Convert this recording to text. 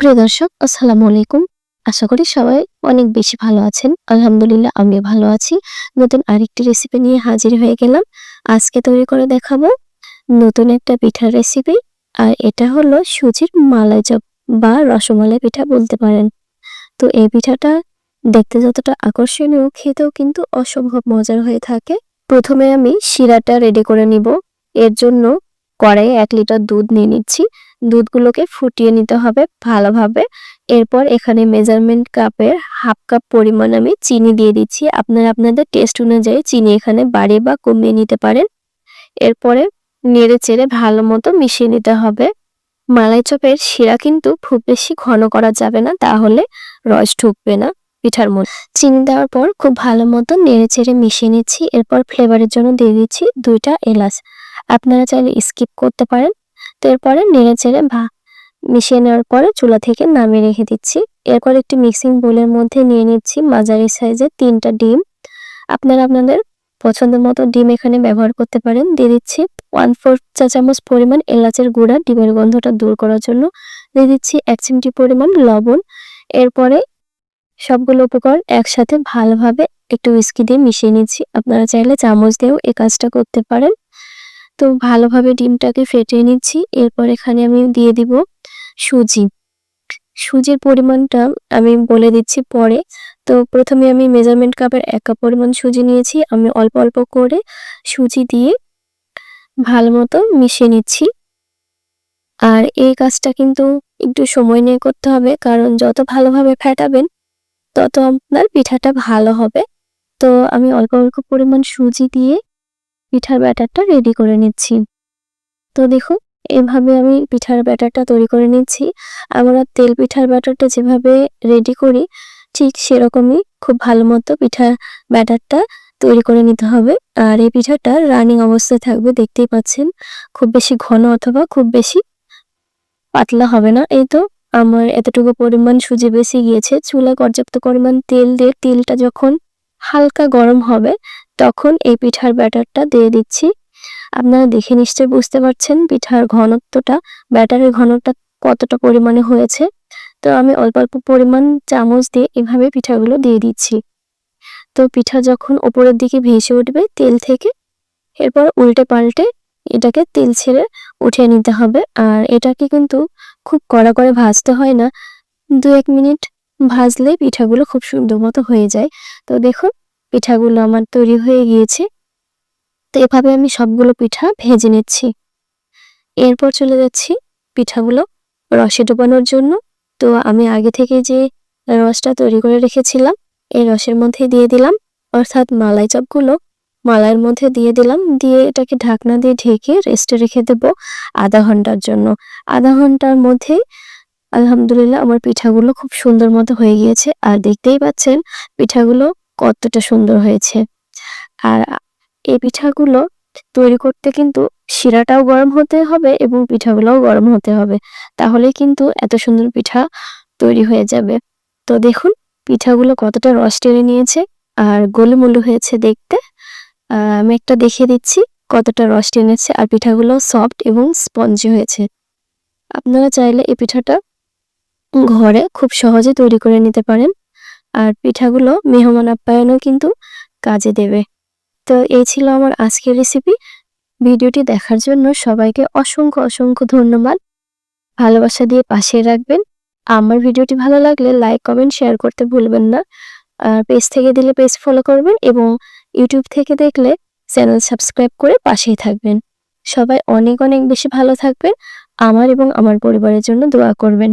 প্রিয় দর্শক, আসসালামু আলাইকুম। আশা করি সবাই অনেক বেশি ভালো আছেন। আলহামদুলিল্লাহ আমি ভালো আছি। নতুন আরেকটি রেসিপি নিয়ে হাজির হয়ে গেলাম। আজকে তৈরি করে দেখাবো নতুন একটা পিঠার রেসিপি আর এটা হলো সুজির মালাই চপ বা রসমালাই পিঠা বলতে পারেন। তো এই পিঠাটা দেখতে যতটা আকর্ষণীয়, খেতেও কিন্তু অসম্ভব মজার হয়ে থাকে। প্রথমে আমি শিরাটা রেডি করে নিব। এর জন্য কড়াইয়ে এক লিটার দুধ নিয়ে নিচ্ছি। দুধগুলোকে ফুটিয়ে নিতে হবে ভালোভাবে। এরপর এখানে মেজারমেন্ট কাপের হাফ কাপ পরিমাণ আমি চিনি দিয়ে দিচ্ছি। আপনারা আপনাদের টেস্ট অনুযায়ী চিনি এখানে বাড়িয়ে বা কমিয়ে নিতে পারেন। এরপরে নেড়ে চেড়ে ভালো মতো মিশিয়ে নিতে হবে। মালাই চপের শিরা কিন্তু খুব বেশি ঘন করা যাবে না, তাহলে রস ঢুকবে না পিঠার মধ্যে। চিনি দেওয়ার পর খুব ভালো মতো নেড়ে চেড়ে মিশিয়ে নিচ্ছি। এরপর ফ্লেভারের জন্য দিয়ে দিচ্ছি দুইটা এলাচ। আপনারা চাইলে স্কিপ করতে পারেন। তো এরপরে নেড়ে চেড়ে ভা, মিশিয়ে নেওয়ার পরে চুলা থেকে নামিয়ে রেখে দিচ্ছি। এরপর একটি মিক্সিং বোলের মধ্যে নিয়ে নিচ্ছি মাঝারি সাইজের তিনটা ডিম। আপনারা আপনাদের পছন্দ মতো ডিম এখানে ব্যবহার করতে পারেন। দিয়ে দিচ্ছি ওয়ান ফোর চা চামচ পরিমাণ এলাচের গুঁড়া ডিমের গন্ধটা দূর করার জন্য। দিয়ে দিচ্ছি এক চিমটি পরিমাণ লবণ। এরপরে সবগুলো উপকরণ একসাথে ভালোভাবে একটু উইস্কি দিয়ে মিশিয়ে নিচ্ছি। আপনারা চাইলে চামচ দিয়েও এই কাজটা করতে পারেন। তো ভালোভাবে ডিমটাকে ফেটিয়ে নিচ্ছি। এরপর এখানে আমি দিয়ে দিব সুজি। সুজির পরিমাণটা আমি বলে দিচ্ছি পরে। তো প্রথমে আমি মেজারমেন্ট কাপের এক কাপ পরিমাণ সুজি নিয়েছি। আমি অল্প অল্প করে সুজি দিয়ে ভালো মতো মিশিয়ে নিচ্ছি। আর এই কাজটা কিন্তু একটু সময় নিয়ে করতে হবে, কারণ যত ভালোভাবে ফেটাবেন, তত আপনার পিঠাটা ভালো হবে। তো আমি অল্প অল্প পরিমাণ সুজি দিয়ে পিঠার ব্যাটারটা রেডি করে নিচ্ছি। তো দেখুন, এভাবে আমি পিঠার ব্যাটারটা তৈরি করে নিচ্ছি। আমরা তেল পিঠার ব্যাটারটা যেভাবে রেডি করি, ঠিক সেরকমই খুব ভালো মতো পিঠার ব্যাটারটা তৈরি করে নিতে হবে। আর এই পিঠাটা রানিং অবস্থায় থাকবে, দেখতেই পাচ্ছেন। খুব বেশি ঘন অথবা খুব বেশি পাতলা হবে না। এই তো আমার এতটুকু পরিমাণ সুজি বেশি গিয়েছে। চুলা পর্যাপ্ত পরিমাণ তেল দিয়ে, তেলটা যখন হালকা গরম হবে, তখন এই পিঠার ব্যাটারটা দিয়ে দিচ্ছি। আপনারা দেখে নিশ্চয়ই বুঝতে পারছেন পিঠার ঘনত্বটা, ব্যাটারের ঘনত্বটা কতটা পরিমাণে হয়েছে। তো আমি অল্প অল্প পরিমাণ চামচ দিয়ে এভাবে পিঠাগুলো দিয়ে দিচ্ছি। তো পিঠা যখন ওপরের দিকে ভেসে উঠবে তেল থেকে, এরপর উল্টে পাল্টে এটাকে তেল ছেড়ে উঠিয়ে নিতে হবে। আর এটাকে কিন্তু খুব কড়া করে ভাজতে হয় না। দু এক মিনিট ভাজলে পিঠাগুলো খুব সুন্দর মতো হয়ে যায়। তো দেখুন, পিঠাগুলো আমার তৈরি হয়ে গিয়েছে। তো এভাবে আমি সবগুলো পিঠা ভেজে নিচ্ছি। এরপর চলে যাচ্ছি পিঠাগুলো রসে ডোবানোর জন্য। তো আমি আগে থেকে যে রসটা তৈরি করে রেখেছিলাম, এই রসের মধ্যে দিয়ে দিলাম। অর্থাৎ মালাই চপগুলো মালাইয়ের মধ্যে দিয়ে দিলাম। দিয়ে এটাকে ঢাকনা দিয়ে ঢেকে রেস্টে রেখে দেব আধা ঘণ্টার জন্য। আধা ঘণ্টার মধ্যে আলহামদুলিল্লাহ, আমার পিঠাগুলো খুব সুন্দর মতো হয়ে গিয়েছে। আর দেখতেই পাচ্ছেন পিঠাগুলো কতটা সুন্দর হয়েছে। আর এই পিঠাগুলো তৈরি করতে কিন্তু শিরাটাও গরম হতে হবে এবং পিঠাগুলোও গরম হতে হবে। তাহলে কিন্তু এত সুন্দর পিঠা তৈরি হয়ে যাবে। তো দেখুন, পিঠাগুলো কতটা রস টেনে নিয়েছে আর গোলুমুলু হয়েছে দেখতে। আমি একটা দেখিয়ে দিচ্ছি কতটা রস টেনেছে। আর পিঠাগুলো সফট এবং স্পঞ্জি হয়েছে। আপনারা চাইলে এই পিঠাটা ঘরে খুব সহজে তৈরি করে নিতে পারেন। আর পিঠাগুলো মেহমান আপ্যায়নও কিন্তু কাজে দেবে। তো এই ছিল আমার আজকের রেসিপি ভিডিওটি দেখার জন্য সবাইকে অসংখ্য অসংখ্য ধন্যবাদ। ভালোবাসা দিয়ে পাশে রাখবেন। আমার ভিডিওটি ভালো লাগলে লাইক কমেন্ট শেয়ার করতে ভুলবেন না। আর পেজ থেকে দিলে পেজ ফলো করবেন এবং ইউটিউব থেকে দেখলে চ্যানেল সাবস্ক্রাইব করে পাশেই থাকবেন। সবাই অনেক অনেক বেশি ভালো থাকবেন। আমার এবং আমার পরিবারের জন্য দোয়া করবেন।